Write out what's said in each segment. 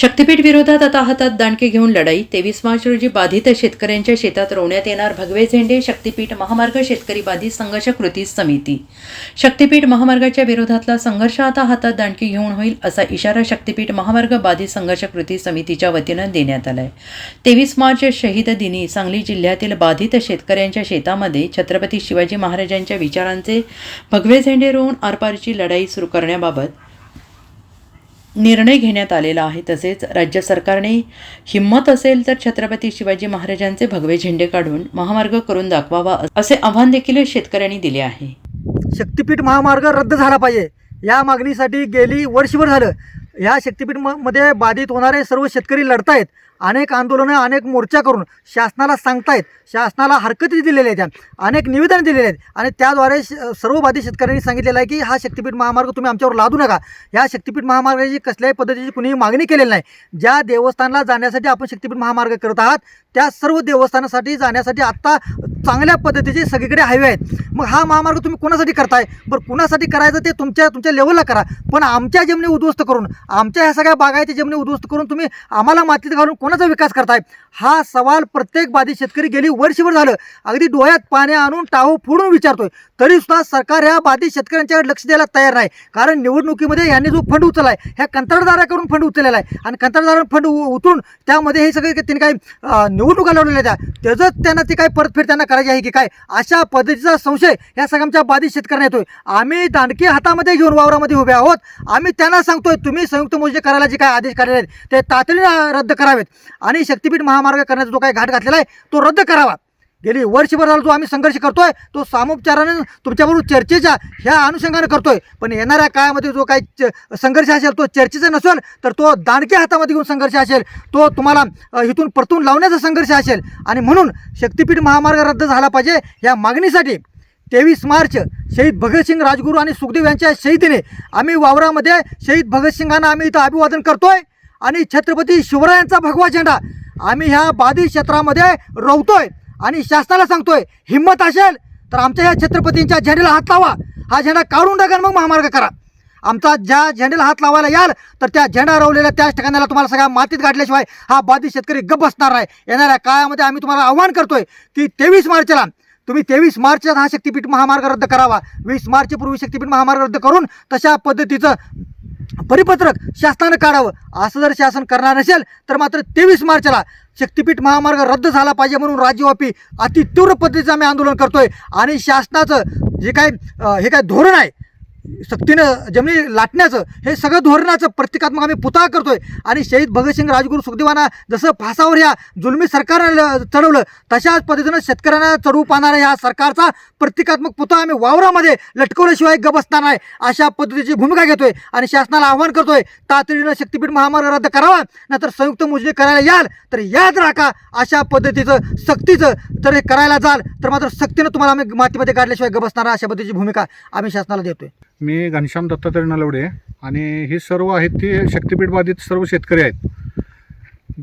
शक्तीपीठ विरोधात आता हातात दांडके घेऊन लढाई. तेवीस मार्च रोजी बाधित शेतकऱ्यांच्या शेतात रोवण्यात येणार भगवे झेंडे शक्तीपीठ महामार्ग शेतकरी बाधित संघर्ष कृती समिती. शक्तीपीठ महामार्गाच्या विरोधातला संघर्ष आता हातात दांडकी घेऊन होईल असा इशारा शक्तीपीठ महामार्ग बाधित संघर्ष कृती समितीच्या वतीनं देण्यात आलाय. तेवीस मार्च शहीद दिनी सांगली जिल्ह्यातील बाधित शेतकऱ्यांच्या शेतामध्ये छत्रपती शिवाजी महाराजांच्या विचारांचे भगवे झेंडे रोवून आरपारची लढाई सुरू करण्याबाबत निर्णय घेण्यात आलेला आहे. तसेच राज्य सरकारने हिंमत असेल तर छत्रपती शिवाजी महाराजांचे भगवे झेंडे काढून महामार्ग करून दाखवावा असे आव्हान देखील शेतकऱ्यांनी दिले आहे. शक्तिपीठ महामार्ग रद्द झाला पाहिजे. या मागणीसाठी गेली वर्षभर झालं. या शक्तिपीठमध्ये बाधित होणारे सर्व शेतकरी लढतायत. अनेक आंदोलनं अनेक मोर्चा करून शासनाला सांगतायत. शासनाला हरकती दिलेल्या आहेत. त्या अनेक निवेदन दिलेले आहेत. आणि त्याद्वारे श- सर्व बाधित शेतकऱ्यांनी सांगितलेलं आहे की हा शक्तिपीठ महामार्ग तुम्ही आमच्यावर लादू नका. या शक्तिपीठ महामार्गाची कसल्याही पद्धतीची कुणीही मागणी केलेली नाही. ज्या देवस्थानला जाण्यासाठी आपण शक्तिपीठ महामार्ग करत आहात त्या सर्व देवस्थानासाठी जाण्यासाठी आत्ता चांगल्या पद्धतीचे सगळीकडे हायवे आहेत. मग हा महामार्ग तुम्ही कोणासाठी करताय? बरं कुणासाठी करायचं ते तुमच्या तुमच्या लेवलला करा. पण आमच्या जमिनी उद्ध्वस्त करून आमच्या ह्या सगळ्या बागायती जमिनी उद्ध्वस्त करून तुम्ही आम्हाला मातीत घालून कोणाचा विकास करताय? हा सवाल प्रत्येक बाधित शेतकरी गेली वर्षभर झालं. अगदी डोळ्यात पाणी आणून टाहो फोडून विचारतोय. तरीसुद्धा सरकार ह्या बाधित शेतकऱ्यांच्याकडे लक्ष द्यायला तयार नाही. कारण निवडणुकीमध्ये यांनी जो फंड उचलला आहे ह्या कंत्राटदाराकडून फंड उचललेला आहे आणि कंत्राटदारानं फंड उ- त्यामध्ये हे सगळे त्यांनी काही निवडणुका लढवलेल्या त्या. त्याचंच त्यांना ते काय परतफेड त्यांना करायची आहे की काय? अशा पद्धतीचा संशय ह्या सगळ्यांच्या बाधित शेतकऱ्यांना येतोय. आम्ही दांडकी हातामध्ये घेऊन वावरामध्ये उभे आहोत. आम्ही त्यांना सांगतोय तुम्ही संयुक्त मोर्चे करायला जे काय आदेश काढलेले आहेत ते तातडीनं रद्द करावेत. आणि शक्तीपीठ महामार्ग करण्याचा जो काही घाट घातलेला आहे तो रद्द करावा. गेली वर्षभर झाला जो आम्ही संघर्ष करतोय तो सामोपचाराने तुमच्याबरोबर चर्चेच्या ह्या अनुषंगाने करतोय. पण येणाऱ्या काळामध्ये जो काही च- संघर्ष असेल तो चर्चेचा नसेल तर तो दांडक्या हातामध्ये घेऊन संघर्ष असेल तो तुम्हाला इथून परतून लावण्याचा संघर्ष असेल. आणि म्हणून शक्तीपीठ महामार्ग रद्द झाला पाहिजे या मागणीसाठी तेवीस मार्च शहीद भगतसिंग राजगुरू आणि सुखदेव यांच्या शहीदीने आम्ही वावरामध्ये शहीद भगतसिंगांना आम्ही इथं अभिवादन करतोय. आणि छत्रपती शिवरायांचा भगवा झेंडा आम्ही ह्या बाधित क्षेत्रामध्ये रोवतोय. आणि शासनाला सांगतोय हिंमत असेल तर आमच्या ह्या छत्रपतींच्या झेंड्याला हात लावा. हा झेंडा काढून टाका मग महामार्ग करा. आमचा ज्या झेंड्याला हात लावायला याल तर त्या झेंडा रवलेल्या त्याच ठिकाणाला तुम्हाला सगळ्या मातीत गाठल्याशिवाय हा बाधित शेतकरी गप्प बसणार नाही. येणाऱ्या काळामध्ये आम्ही तुम्हाला आव्हान करतोय की तेवीस मार्चला तुम्ही तेवीस मार्चला हा शक्तीपीठ महामार्ग रद्द करावा. वीस मार्चपूर्वी शक्तीपीठ महामार्ग रद्द करून तशा पद्धतीचं परिपत्रक शासनानं काढावं. असं जर शासन करणार नसेल तर मात्र तेवीस मार्चला शक्तीपीठ महामार्ग रद्द झाला पाहिजे म्हणून राज्यव्यापी अति तीव्र पद्धतीचं आम्ही आंदोलन करतोय. आणि शासनाचं जे काय हे काय धोरण आहे सक्तीनं जमिनी लाटण्याचं हे सगळं धोरणाचं प्रतिकात्मक आम्ही पुतळा करतोय. आणि शहीद भगतसिंग राजगुरू सुखदेवांना जसं फासावर ह्या जुलमी सरकारनं चढवलं तशाच पद्धतीनं शेतकऱ्यांना चढवू पाहणाऱ्या ह्या सरकारचा प्रतिकात्मक पुतळा आम्ही वावरामध्ये लटकवल्याशिवाय गबसणार नाही अशा पद्धतीची भूमिका घेतोय आणि शासनाला आव्हान करतोय. तातडीनं शक्तीपीठ महामार्ग रद्द करावा नाहीतर संयुक्त मोजणी करायला याल तर याद राखा अशा पद्धतीचं सक्तीचं जर हे करायला जाल तर मात्र सक्तीनं तुम्हाला आम्ही मातीमध्ये काढल्याशिवाय गबसणार अशा पद्धतीची भूमिका आम्ही शासनाला देतोय. मी घनश्याम दत्तात्रय नलवडे आणि ही सर्व आहेत ती शक्तीपीठ बाधित सर्व शेतकरी आहेत.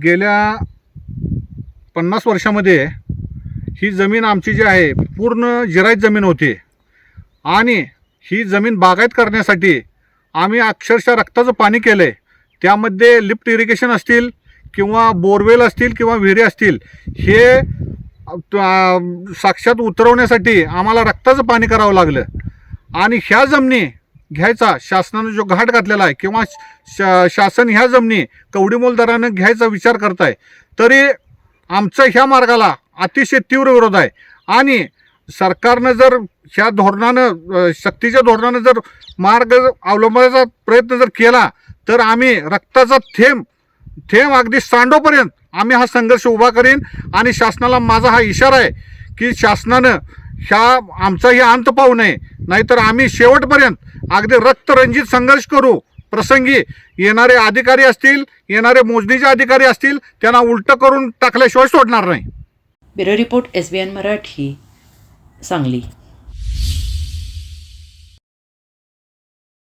गेल्या पन्नास वर्षामध्ये ही जमीन आमची जी आहे पूर्ण जिरायत जमीन होती. आणि ही जमीन बागायत करण्यासाठी आम्ही अक्षरशः रक्ताचं पाणी केलं आहे त्यामध्ये लिफ्ट इरिगेशन असतील किंवा बोरवेल असतील किंवा विहिरी असतील हे साक्षात उतरवण्यासाठी आम्हाला रक्ताचं पाणी करावं लागलं. आणि ह्या जमिनी घ्यायचा शासनानं जो घाट घातलेला आहे किंवा शा शासन ह्या जमिनी कवडीमोल दरानं घ्यायचा विचार करत आहे तरी आमचं ह्या मार्गाला अतिशय तीव्र विरोध आहे. आणि सरकारनं जर ह्या धोरणानं शक्तीच्या धोरणानं जर मार्ग अवलंबण्याचा प्रयत्न जर केला तर आम्ही रक्ताचा थेंब थेंब अगदी सांडोपर्यंत आम्ही हा संघर्ष उभा करीन आणि शासनाला माझा हा इशारा आहे की शासनानं ह्या आमचाही अंत पाहू नये. नाहीतर आम्ही शेवटपर्यंत अगदी रक्तरंजित संघर्ष करू. प्रसंगी येणारे अधिकारी असतील येणारे मोजणीचे अधिकारी असतील त्यांना उलटं करून टाकल्याशिवाय सोडणार नाही. Bureau report S B N Marathi Sangli.